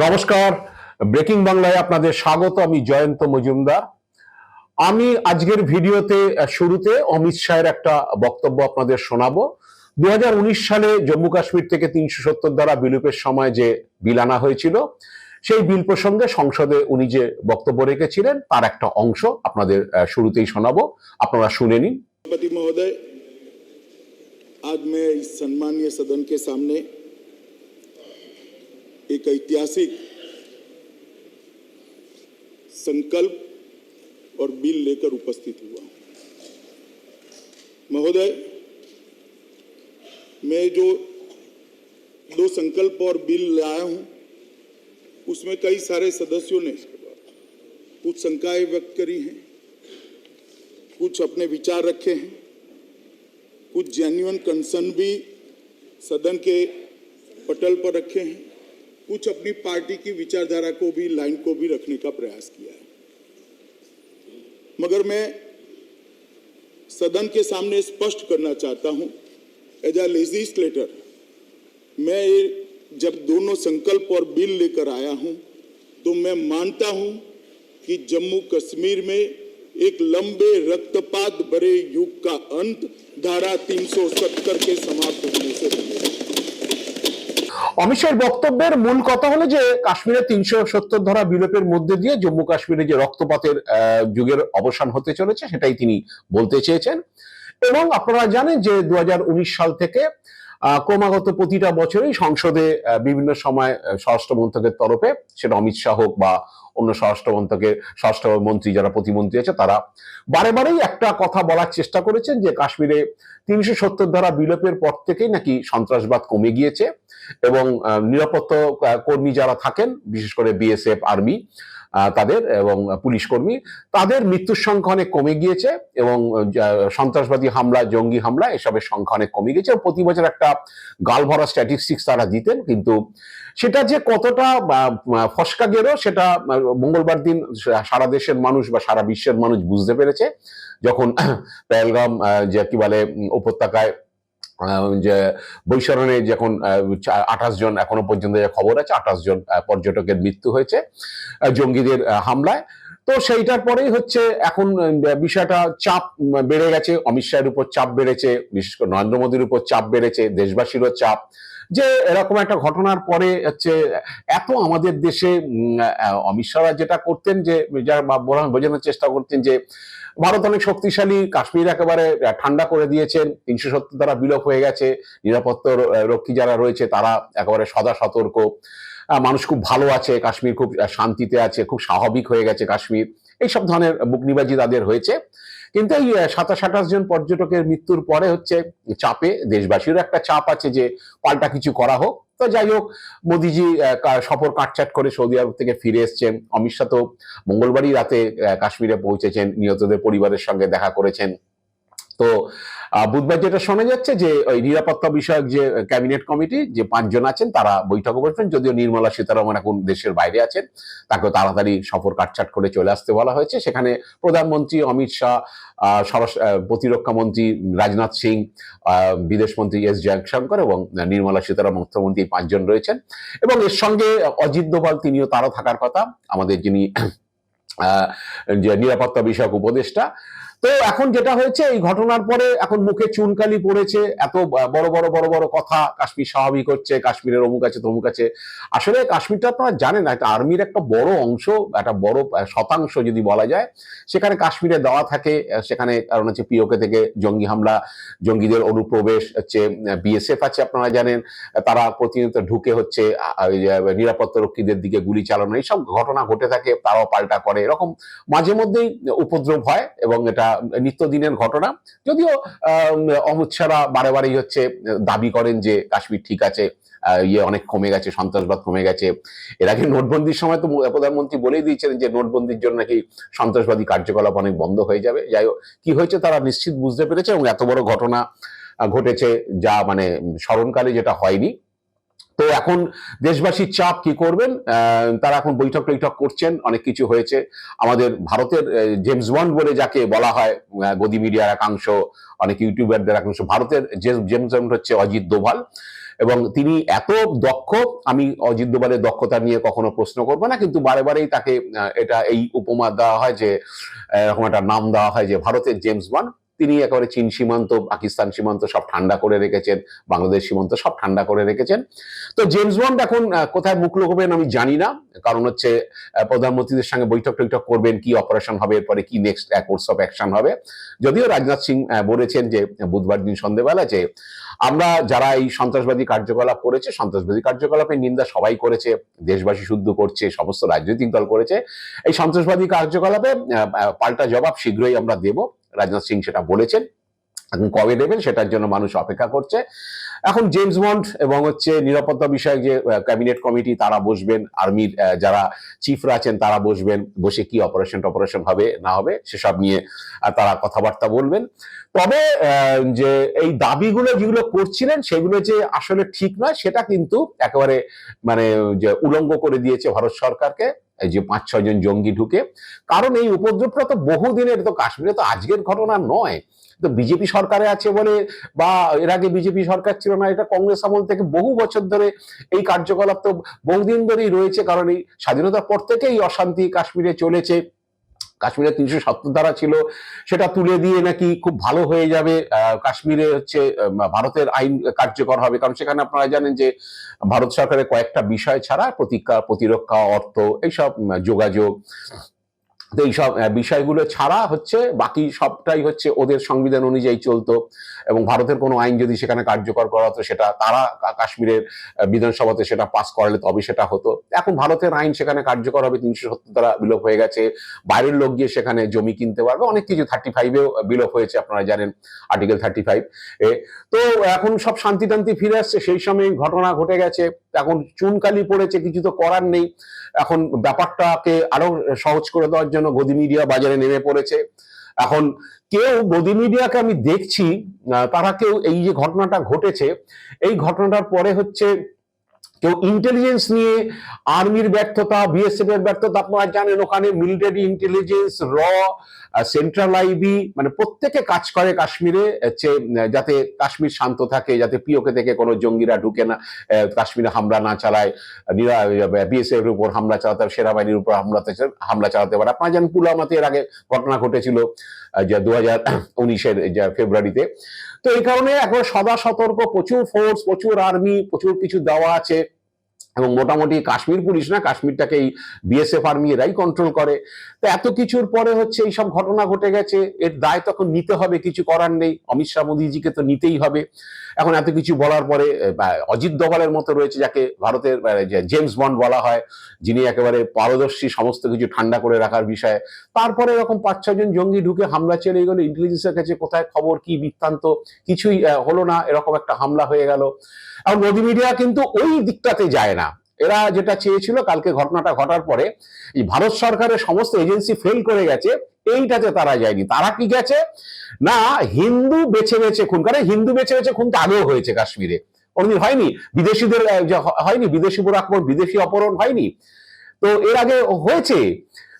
নমস্কার। ব্রেকিং বাংলায় আপনাদের স্বাগত, আমি জয়ন্ত মজুমদার। আমি আজকের ভিডিওতে শুরুতে অমিত শাহের একটা বক্তব্য আপনাদের শোনাবো। দুই হাজার উনিশ সালে জম্মু কাশ্মীর থেকে তিনশো সত্তর দ্বারা বিলুপের সময় যে বিল আনা হয়েছিল, সেই বিল প্রসঙ্গে সংসদে উনি যে বক্তব্য রেখেছিলেন, তার একটা অংশ আপনাদের শুরুতেই শোনাবো। আপনারা শুনে নিন। মহোদয়, আজ মে সম্মানীয় সামনে एक ऐतिहासिक संकल्प और बिल लेकर उपस्थित हुआ। महोदय, मैं जो दो संकल्प और बिल लाया हूँ, उसमें कई सारे सदस्यों ने कुछ शंकाएँ व्यक्त करी हैं, कुछ अपने विचार रखे हैं, कुछ जेन्युइन कंसर्न भी सदन के पटल पर रखे हैं कुछ अपनी पार्टी की विचारधारा को भी, लाइन को भी रखने का प्रयास किया है। मगर मैं सदन के सामने स्पष्ट करना चाहता हूँ एज अ लेजिस्लेटर मैं जब दोनों संकल्प और बिल लेकर आया हूँ तो मैं मानता हूँ कि जम्मू कश्मीर में एक लंबे रक्तपात भरे युग का अंत धारा 370 के समाप्त होने से बनेगा অমিত শাহের বক্তব্যের মূল কথা হলো যে কাশ্মীরের তিনশো সত্তর ধরা বিলোপের মধ্যে দিয়ে জম্মু কাশ্মীরে যে রক্তপাতের যুগের অবসান হতে চলেছে, সেটাই তিনি বলতে চেয়েছেন। এবং আপনারা জানেন যে দু হাজার উনিশ সাল থেকে ক্রমাগত প্রতিটা বছরই সংসদে বিভিন্ন সময় স্বরাষ্ট্র মন্ত্রকের তরফে, সেটা অমিত শাহ হোক বা অন্য স্বরাষ্ট্র মন্ত্রকের স্বরাষ্ট্র মন্ত্রী যারা প্রতিমন্ত্রী আছে, তারা বারে বারেই একটা কথা বলার চেষ্টা করেছেন যে কাশ্মীরে তিনশো সত্তর ধারা বিলোপের পর থেকেই নাকি সন্ত্রাসবাদ কমে গিয়েছে এবং নিরাপত্তা কর্মী যারা থাকেন, বিশেষ করে বিএসএফ, আর্মি তাদের এবং পুলিশ কর্মী, তাদের মৃত্যুর সংখ্যা অনেক কমে গিয়েছে এবং সন্ত্রাসবাদী হামলা, জঙ্গি হামলা এসবের সংখ্যা অনেক কমে এবং প্রতি বছর একটা গাল ভরা স্ট্যাটিস্টিক্স তারা দিতেন, কিন্তু সেটা যে কতটা ফসকা গেল সেটা মঙ্গলবার দিন সারা দেশের মানুষ বা সারা বিশ্বের মানুষ বুঝতে পেরেছে। যখন পেহেলগাম যে কি বলে উপত্যকায় যে বৈশরণে যখন আঠাশ জন এখনও পর্যন্ত যে খবর আছে, আঠাশ জন পর্যটকের মৃত্যু হয়েছে জঙ্গিদের হামলায়। তো সেইটার পরেই হচ্ছে এখন বিষয়টা চাপ বেড়ে গেছে। অমিত শাহের উপর চাপ বেড়েছে, বিশেষ করে নরেন্দ্র মোদীর উপর চাপ বেড়েছে, দেশবাসীরও চাপ। যে এরকম একটা ঘটনার পরে হচ্ছে এত আমাদের দেশে অমিত শাহ যেটা করতেন যে, যারা বোঝানোর চেষ্টা করতেন যে ভারত অনেক শক্তিশালী, কাশ্মীর একেবারে ঠান্ডা করে দিয়েছেন, তিনশো সত্তর তারা বিলোপ হয়ে গেছে, নিরাপত্তা রক্ষী যারা রয়েছে তারা একেবারে সদা সতর্ক। মানুষ খুব ভালো আছে, কাশ্মীর খুব শান্তিতে আছে, খুব স্বাভাবিক হয়ে গেছে কাশ্মীর। এইসব ধরনের বুকনিবাজি তাদের হয়েছে। কিন্তু এই সাতাশ, আঠাশ জন পর্যটকের মৃত্যুর পরে হচ্ছে চাপে দেশবাসীরও একটা চাপ আছে যে পাল্টা কিছু করা হোক। তো যাই হোক, মোদিজি সফর কাটছাট করে সৌদি আরব থেকে ফিরে এসছেন। অমিত শাহ তো মঙ্গলবারই রাতে কাশ্মীরে পৌঁছেছেন। নিহতদের পরিবারের সঙ্গে দেখা করেছেন। তো বুধবার যেটা শোনা যাচ্ছে যে ওই নিরাপত্তা বিষয়ক যে ক্যাবিনেট কমিটি যে পাঁচজন আছেন তারা বৈঠক বসবেন। যদিও নির্মলা সীতারামন এখন দেশের বাইরে আছেন তাকে তাড়াতাড়ি সফর কাটছাট করে চলে আসতে বলা হয়েছে। সেখানে প্রধানমন্ত্রী অমিত শাহ প্রতিরক্ষা মন্ত্রী রাজনাথ সিং আহ, বিদেশ মন্ত্রী এস জয়শঙ্কর এবং নির্মলা সীতারামন অর্থমন্ত্রী পাঁচজন রয়েছেন। এবং এর সঙ্গে অজিত দোভাল তিনিও তারও থাকার কথা। আমাদের যিনি যে নিরাপত্তা বিষয়ক উপদেষ্টা তো এখন যেটা হয়েছে, এই ঘটনার পরে এখন মুখে চুনকালি পড়েছে, এত বড় বড় বড় বড় কথা, কাশ্মীর স্বাভাবিক হচ্ছে, কাশ্মীরের অমুক আছে, তমুক আছে। আসলে কাশ্মীরটা আপনারা জানেন একটা আর্মির একটা বড় অংশ, একটা বড় শতাংশ যদি বলা যায়, সেখানে কাশ্মীরে দেওয়া থাকে সেখানে কারণ হচ্ছে পিওকে থেকে জঙ্গি হামলা, জঙ্গিদের অনুপ্রবেশ, হচ্ছে বিএসএফ আছে আপনারা জানেন, তারা প্রতিনিয়ত ঢুকে হচ্ছে নিরাপত্তা রক্ষীদের দিকে গুলি চালানো, এইসব ঘটনা ঘটে থাকে, তারাও পাল্টা করে, এরকম মাঝে মধ্যেই উপদ্রব হয়, এবং এটা নিত্যদিনের ঘটনা। যদিও অমিত শাহরা বারে বারেই হচ্ছে দাবি করেন যে কাশ্মীর ঠিক আছে ইয়ে অনেক কমে গেছে, সন্ত্রাসবাদ কমে গেছে। এর আগে নোটবন্দির সময় তো প্রধানমন্ত্রী বলেই দিয়েছিলেন যে নোটবন্দির জন্য নাকি সন্ত্রাসবাদী কার্যকলাপ অনেক বন্ধ হয়ে যাবে। যাই হোক, কি হয়েছে তারা নিশ্চিত বুঝতে পেরেছে এবং এত বড় ঘটনা ঘটেছে যা মানে স্মরণকালে যেটা হয়নি। তো এখন দেশবাসীর চাপ কি করবেন? তারা এখন বৈঠক টৈঠক করছেন, অনেক কিছু হয়েছে। আমাদের ভারতের জেমস বন্ড বলে যাকে বলা হয় গদি মিডিয়ার একাংশ, অনেক ইউটিউবারদের একাংশ, ভারতের জেমস বন্ড হচ্ছে অজিত দোভাল। এবং তিনি এত দক্ষ, আমি অজিত দোভালের দক্ষতা নিয়ে কখনো প্রশ্ন করব না, কিন্তু বারে বারেই তাকে এটা এই উপমা দেওয়া হয় যে, এরকম একটা নাম দেওয়া হয় যে ভারতের জেমস বন্ড তিনি একেবারে চীন সীমান্ত, পাকিস্তান সীমান্ত সব ঠান্ডা করে রেখেছেন, বাংলাদেশ সীমান্ত সব ঠান্ডা করে রেখেছেন। তো জেমস বন্ড এখন কোথায় মুখ লুকোবেন আমি জানি না। কারণ হচ্ছে প্রধানমন্ত্রীদের সঙ্গে বৈঠক টৈঠক করবেন, কি অপারেশন হবে, এরপরে কি নেক্সট কোর্স অফ অ্যাকশন হবে। যদিও রাজনাথ সিং বলেছেন যে বুধবার দিন সন্ধ্যেবেলা যে আমরা যারা এই সন্ত্রাসবাদী কার্যকলাপ করেছে, সন্ত্রাসবাদী কার্যকলাপের নিন্দা সবাই করেছে, দেশবাসী শুদ্ধ করছে, সমস্ত রাজনৈতিক দল করেছে। এই সন্ত্রাসবাদী কার্যকলাপে পাল্টা জবাব শীঘ্রই আমরা দেব। রাজনাথ সিং সেটা বলেছেন। এখন কবে দেবেন সেটার জন্য মানুষ অপেক্ষা করছে। এখন জেমস বন্ড এবং হচ্ছে নিরাপত্তা বিষয়ক যে ক্যাবিনেট কমিটি তারা বসবেন আর্মির যারা চিফরা আছেন তারা বসবেন, বসে কি অপারেশন টপারেশন হবে, না হবে সেসব নিয়ে তারা কথাবার্তা বলবেন। তবে যে এই দাবিগুলো যেগুলো করছিলেন সেগুলো যে আসলে ঠিক নয়, সেটা কিন্তু একেবারে মানে যে উলঙ্গ করে দিয়েছে ভারত সরকারকে, এই যে পাঁচ, ছয় জন জঙ্গি ঢুকে। কারণ এই উপদ্রবটা তো বহুদিনের, তো কাশ্মীরে তো আজকের ঘটনা নয়। তো বিজেপি সরকারে আছে বলে বা এর আগে বিজেপি সরকার ছিল না, এটা কংগ্রেস আমল থেকে বহু বছর ধরে এই কার্যকলাপ তো বহুদিন ধরেই রয়েছে, কারণ এই স্বাধীনতার পর থেকেই অশান্তি কাশ্মীরে চলেছে। কাশ্মীরে তিনশো সত্তর ধারা ছিল, সেটা তুলে দিয়ে নাকি খুব ভালো হয়ে যাবে। কাশ্মীরে হচ্ছে ভারতের আইন কার্যকর হবে, কারণ সেখানে আপনারা জানেন যে ভারত সরকারের কয়েকটা বিষয় ছাড়া প্রতিরক্ষা, অর্থ, এইসব যোগাযোগ তো এইসব বিষয়গুলো ছাড়া হচ্ছে বাকি সবটাই হচ্ছে ওদের সংবিধান অনুযায়ী চলতো এবং ভারতের কোনো আইন যদি সেখানে কার্যকর করা হতো, সেটা তারা কাশ্মীরের বিধানসভাতে সেটা পাস করালে তবে সেটা হতো। এখন ভারতের আইন সেখানে কার্যকর হবে, তিনশো সত্তর দ্বারা বিলোপ হয়ে গেছে। বাইরের লোক গিয়ে সেখানে জমি কিনতে পারবে। অনেক কিছু থার্টি ফাইভেও বিলোপ হয়েছে, আপনারা জানেন আর্টিকেল থার্টি ফাইভ এ। তো এখন সব শান্তি টান্তি ফিরে আসছে, সেই সময় ঘটনা ঘটে গেছে। এখন চুনকালি পড়েছে, কিছু তো করার নেই। এখন ব্যাপারটাকে আরও সহজ করে দেওয়ার জন্য গদি মিডিয়া বাজারে নেমে পড়েছে। এখন কেউ গদি মিডিয়াকে আমি দেখছি তারা কেউ এই যে ঘটনাটা ঘটেছে, এই ঘটনাটার পরে হচ্ছে কেউ ইন্টেলিজেন্স নিয়ে আর্মির ব্যর্থতা বিএসএফ এর ব্যর্থতা, আপনারা জানেন ওখানে মিলিটারি ইন্টেলিজেন্স র সেন্ট্রাল আইবি মানে প্রত্যেকে কাজ করে কাশ্মীরে যাতে কাশ্মীর শান্ত থাকে, যাতে পিওকে থেকে কোনো জঙ্গিরা ঢুকে না কাশ্মীরে হামলা না চালায় বিএসএফ এর উপর হামলা চালাতে, সেনাবাহিনীর উপর হামলা হামলা চালাতে পারে। আপনারা জানেন পুলওয়ামাতে এর আগে ঘটনা ঘটেছিল যে দু হাজার উনিশের ফেব্রুয়ারিতে। তো এই কারণে এখন সদা সতর্ক, প্রচুর ফোর্স প্রচুর আর্মি প্রচুর কিছু দেওয়া আছে। এবং মোটামুটি কাশ্মীর পুলিশ না, কাশ্মীরটাকে এই বিএসএফ আর্মি এরাই কন্ট্রোল করে। তো এত কিছুর পরে হচ্ছে এইসব ঘটনা ঘটে গেছে, এর দায় তখন নিতে হবে, কিছু করার নেই। অমিত শাহ মোদীজিকে তো নিতেই হবে। এখন এত কিছু বলার পরে অজিত দোভালের মতো রয়েছে যাকে ভারতের জেমস বন্ড বলা হয়, যিনি একেবারে পারদর্শী সমস্ত কিছু ঠান্ডা করে রাখার বিষয়ে। তারপরে এরকম পাঁচ ছজন জঙ্গি ঢুকে হামলা চলে গেল। ইন্টেলিজেন্সের কাছে কোথায় খবর, কি বৃত্তান্ত, কিছুই হলো না। এরকম একটা হামলা হয়ে গেল। আর মোদি মিডিয়া কিন্তু ওই দিকটাতে যায় না। এরা যেটা চেয়েছিল কালকে ঘটনাটা ঘটার পরে ভারত সরকারের সমস্ত এজেন্সি ফেল করে গেছে, এইটাতে তারা যায়নি। তারা কি গেছে? না, হিন্দু বেছে বেছে খুন করে। হিন্দু বেছে বেছে খুন তো আগেও হয়েছে কাশ্মীরে। কোনদিন হয়নি। বিদেশিদের হয়নি। বিদেশি আক্রমণ, বিদেশি অপহরণ হয়নি। তো এর আগে হয়েছে।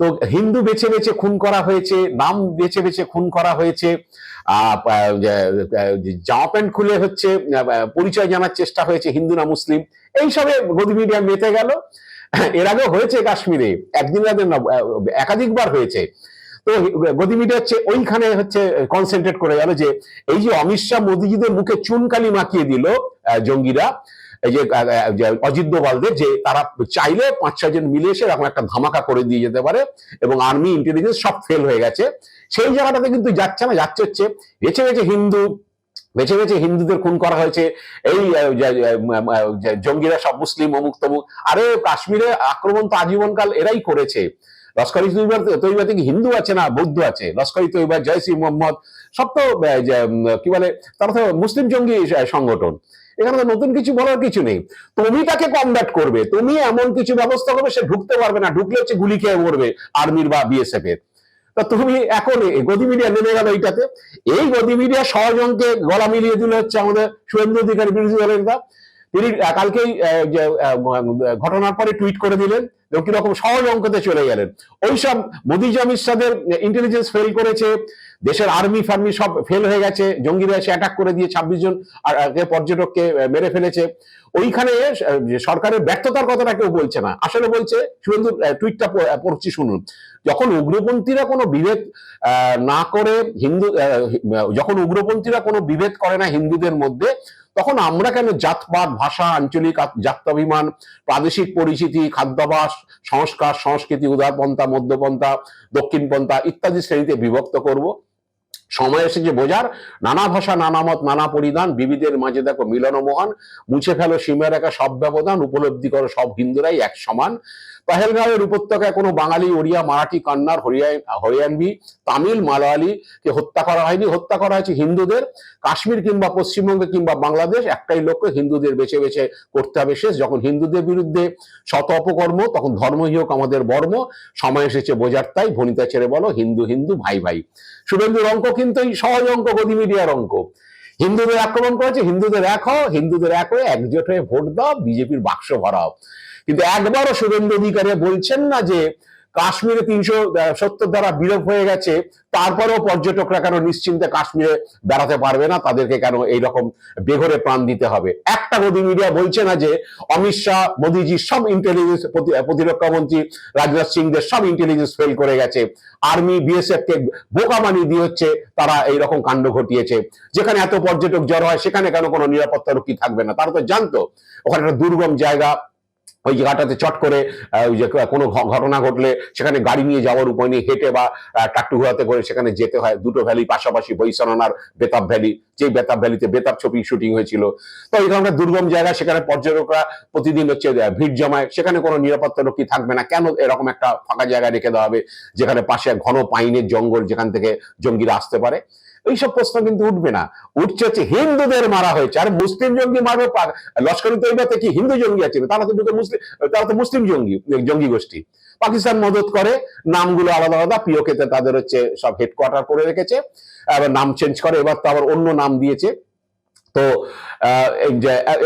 তো হিন্দু বেছে বেছে খুন করা হয়েছে, নাম বেছে বেছে খুন করা হয়েছে। জামা প্যান্ট খুলে হচ্ছে পরিচয় জানার চেষ্টা হয়েছে হিন্দু না মুসলিম, এইসবে গদি মিডিয়া মেতে গেল। এর আগে হয়েছে কাশ্মীরে, একদিন একাধিকবার হয়েছে। তো গদি মিডিয়া হচ্ছে ওইখানে হচ্ছে কনসেন্ট্রেট করে গেল যে, এই যে অমিত শাহ মোদীজিদের মুখে চুনকালি মাখিয়ে দিল জঙ্গিরা যে অজিত দোভালদের যে তারা চাইলে পাঁচ ছজন মিলে এসে এরকম একটা ধামাকা করে দিয়ে যেতে পারে এবং আর্মি ইন্টেলিজেন্স সব ফেল হয়ে গেছে। সেই জায়গাটাতে কিন্তু যাচ্ছে না, যাচ্ছে হচ্ছে বেছে বেছে হিন্দু, বেছে বেছে হিন্দুদের খুন করা হয়েছে। এই জঙ্গিরা সব মুসলিম, অমুক তমুক। আরে কাশ্মীরে আক্রমণ তো আজীবনকাল এরাই করেছে। লস্করি তৈবার তৈবা থেকে হিন্দু আছে না, বৌদ্ধ আছে। লস্করি তৈবা জয়সি মোহাম্মদ। সব তো কি বলে, তারা তো মুসলিম জঙ্গি সংগঠন। এখানে তো নতুন কিছু বলার কিছু নেই। তুমি তাকে কমব্যাট করবে, তুমি এমন কিছু ব্যবস্থা করবে, সে ঢুকতে পারবে না। ঢুকলে হচ্ছে গুলি খেয়ে মরবে আর্মির বা বিএসএফ এর তা তুমি এখন গদি মিডিয়া নেমে গেল এইটাতে। এই গদি মিডিয়া সহজনকে গলা মিলিয়ে দিলে হচ্ছে আমাদের শুভেন্দু অধিকারী বিরোধী দলের তিনি কালকেই ঘটনার পরে টুইট করে দিলেন কীরকম সহজ অঙ্কতে চলে গেলেন। ওইসব মোদি অমিত শাহের ইন্টেলিজেন্স ফেল করেছে, দেশের আর্মি ফার্মি সব ফেল হয়ে গেছে, জঙ্গিরা এসে অ্যাটাক করে দিয়ে ছাব্বিশ জন পর্যটককে মেরে ফেলেছে। ওইখানে সরকারের ব্যর্থতার কথাটা কেউ বলছে না। আসলে বলছে, শুভেন্দু টুইটটা পড়ছি শুনুন। যখন উগ্রপন্থীরা কোনো বিভেদ না করে হিন্দু যখন উগ্রপন্থীরা কোনো বিভেদ করে না হিন্দুদের মধ্যে তখন আমরা কেন জাতপাত ভাষা, আঞ্চলিক জাত্যাভিমান, প্রাদেশিক পরিচিতি, খাদ্যাভাস, সংস্কার, সংস্কৃতি, উদারপন্থা, মধ্যপন্থা, দক্ষিণপন্থা ইত্যাদি শ্রেণীতে বিভক্ত করব। সময় এসেছে বোঝার। নানা ভাষা, নানা মত, নানা পরিধান, বিবিধের মাঝে দেখো মিলন মহান মুছে ফেলো সীমা রেখা সব ব্যবধান, উপলব্ধি করো সব হিন্দুরাই এক সমান। পাহেলগাঁওয়ের উপত্যকায় কোনো বাঙালি, ওড়িয়া, মারাঠি, কান্নার হরিয়ান হরিয়ানবি, তামিল, মালয়ালি কে হত্যা করা হয়নি। হত্যা করা হয়েছে হিন্দুদের। কাশ্মীর কিংবা পশ্চিমবঙ্গ কিংবা বাংলাদেশ একটাই লক্ষ্য, হিন্দুদের বেছে বেছে করতে হবে শেষ। যখন হিন্দুদের বিরুদ্ধে শত অপকর্ম, তখন ধর্মই আমাদের বর্ম, সময় এসেছে বোঝার তাই ভনিতা ছেড়ে বলো, হিন্দু হিন্দু, ভাই ভাই। শুভেন্দুর অঙ্ক কিন্তু এই সহজ অঙ্ক, গদি মিডিয়ার অঙ্ক। হিন্দুদের আক্রমণ করেছে, হিন্দুদের এক হিন্দুদের এক হয়ে একজোট হয়ে ভোট দাও, বিজেপির বাক্স ভরাও। কিন্তু একবারও শুভেন্দু অধিকারী বলছেন না যে কাশ্মীরে তিনশো সত্তর দ্বারা বিলোপ হয়ে গেছে, তারপরেও পর্যটকরা কেন নিশ্চিন্তে কাশ্মীরে বেড়াতে পারবে না? তাদেরকে কেন এইরকম বেঘরে প্রাণ দিতে হবে? একটা গদি মিডিয়া বলছে না যে অমিত শাহ, মোদিজি সব ইন্টেলিজেন্স প্রতিরক্ষা মন্ত্রী রাজনাথ সিংদের সব ইন্টেলিজেন্স ফেল করে গেছে। আর্মি বিএসএফ কে বোকা বানিয়ে দিয়ে হচ্ছে তারা এইরকম কাণ্ড ঘটিয়েছে। যেখানে এত পর্যটক জড়ো হয়, সেখানে কেন কোনো নিরাপত্তা রক্ষী থাকবে না? তারা তো জানতো, ওখানে একটা দুর্গম জায়গা ওই জায়গাটাতে চট করে ওই যে কোনো ঘটনা ঘটলে সেখানে গাড়ি নিয়ে যাওয়ার উপায় নিয়ে হেঁটে বা আহ, টাট্টু ঘোরাতে করে সেখানে যেতে হয়। দুটো ভ্যালি পাশাপাশি বৈশানার বেতাব ভ্যালি যে বেতাব ভ্যালিতে বেতাব ছবি শুটিং হয়েছিল। তো এই ধরনের দুর্গম জায়গা সেখানে পর্যটকরা প্রতিদিন হচ্ছে ভিড় জমায়। সেখানে কোনো নিরাপত্তা রক্ষী থাকবে না। কেন এরকম একটা ফাঁকা জায়গায় রেখে দেওয়া হবে? যেখানে পাশে ঘন পাইনের জঙ্গল যেখান থেকে জঙ্গিরা আসতে পারে। এইসব প্রশ্ন কিন্তু উঠবে না। উঠছে হচ্ছে হিন্দুদের মারা হয়েছে। আর মুসলিম জঙ্গি মারবে লস্করি তৈবাতে কি হিন্দু জঙ্গি আছে। তারা তো দুটো মুসলিম তারা তো মুসলিম জঙ্গি জঙ্গি গোষ্ঠী। পাকিস্তান মদত করে, নামগুলো আলাদা আলাদা। পিওকেতে তাদের হচ্ছে সব হেডকোয়ার্টার করে রেখেছে। আবার নাম চেঞ্জ করে, এবার তো আবার অন্য নাম দিয়েছে। তো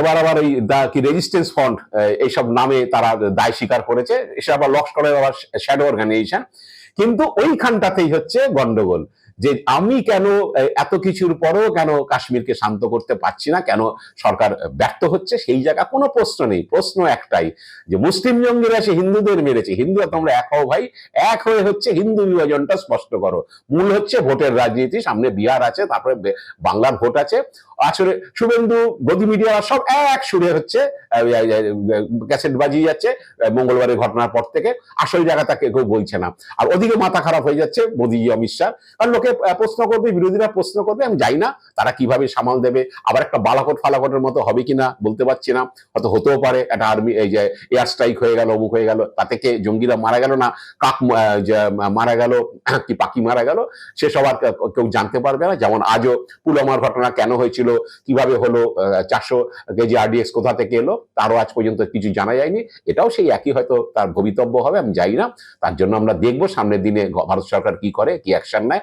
এবার আবার এই কি রেজিস্ট্যান্স ফন্ড এইসব নামে তারা দায় স্বীকার করেছে। এসে আবার লস্করের আবার শ্যাডো অর্গানাইজেশন কিন্তু ওইখানটাতেই হচ্ছে গন্ডগোল। যে আমি কেন এত কিছুর পরেও কেন কাশ্মীরকে শান্ত করতে পারছি না? কেন সরকার ব্যর্থ হচ্ছে? সেই জায়গা কোনো প্রশ্ন নেই। প্রশ্ন একটাই যে মুসলিম জঙ্গিরা সে হিন্দুদের মেরেছে। হিন্দুরা তোমরা এক হও ভাই। এক হয়ে হচ্ছে হিন্দু বিভাজনটা স্পষ্ট করো। মূল হচ্ছে ভোটের রাজনীতি। সামনে বিহার আছে, তারপরে বাংলার ভোট আছে। আসলে শুভেন্দু, গদি মিডিয়া সব এক সুরে হচ্ছে ক্যাসেট বাজিয়ে যাচ্ছে মঙ্গলবারের ঘটনার পর থেকে। আসল জায়গাটা কেউ কেউ বলছে না। আর ওদিকে মাথা খারাপ হয়ে যাচ্ছে মোদিজি, অমিত শাহ। কারণ লোকে আহ, প্রশ্ন করবে বিরোধীরা প্রশ্ন করবে আমি যাই না তারা কীভাবে সামাল দেবে। আবার একটা বালাকোট ফালাকোটের মতো হবে কিনা বলতে পারছি না। হয়তো হতেও পারে একটা আর্মি এই যে এয়ার স্ট্রাইক হয়ে গেল অমুক হয়ে গেল তাতে কে জঙ্গিরা মারা গেল না কাক মারা গেল কি পাখি মারা গেল সেসব আর কে- কেউ জানতে পারবে না। যেমন আজও পুলওয়ামার ঘটনা কেন হয়েছিল কীভাবে হলো চারশো কেজি আরডিএক্স কোথা থেকে এলো তারও আজ পর্যন্ত কিছু জানা যায়নি। এটাও সেই একই হয়তো তার ভবিতব্য হবে আমি যাই না। তার জন্য আমরা দেখব সামনের দিনে ভারত সরকার কি করে কি অ্যাকশন নেয়।